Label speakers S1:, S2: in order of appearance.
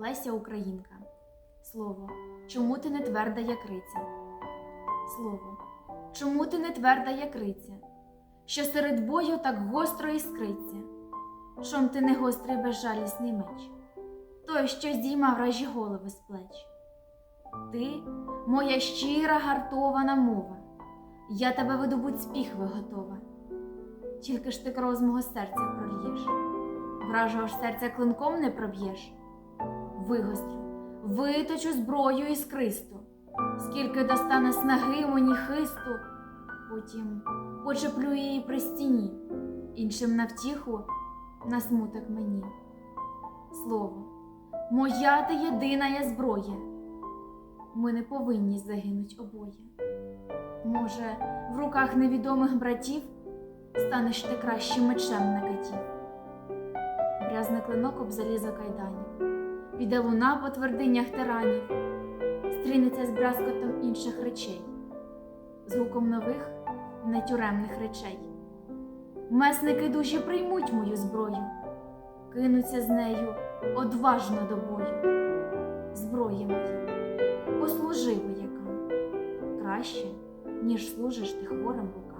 S1: Леся Українка. Слово. Чому ти не тверда, як риця? Слово. Чому ти не тверда, як риця? Що серед бою так гостро іскриться? Чом ти не гострий безжалісний меч? Той, що здіймав вражі голови з плеч. Ти моя щира гартована мова. Я тебе видобуть з піхви готова. Тільки ж ти кров з мого серця прольєш, вражого ж серця клинком не проб'єш. Вигострю, виточу зброю іскристу, скільки достане снаги мені хисту, потім почеплю її при стіні, іншим на втіху, на смуток мені. Слово, моя ти єдина є зброя. Ми не повинні загинуть обоє. Може, в руках невідомих братів станеш ти кращим мечем на катів. Брязне клинок об залізо кайданів, піде луна по твердинях тиранів, стрінеться з брязкотом інших речей, з гуком нових нетюремних речей. Месники душі приймуть мою зброю, кинуться з нею одважно до бою. Зброя моя, послужи воякам краще, ніж служиш ти хворим богам.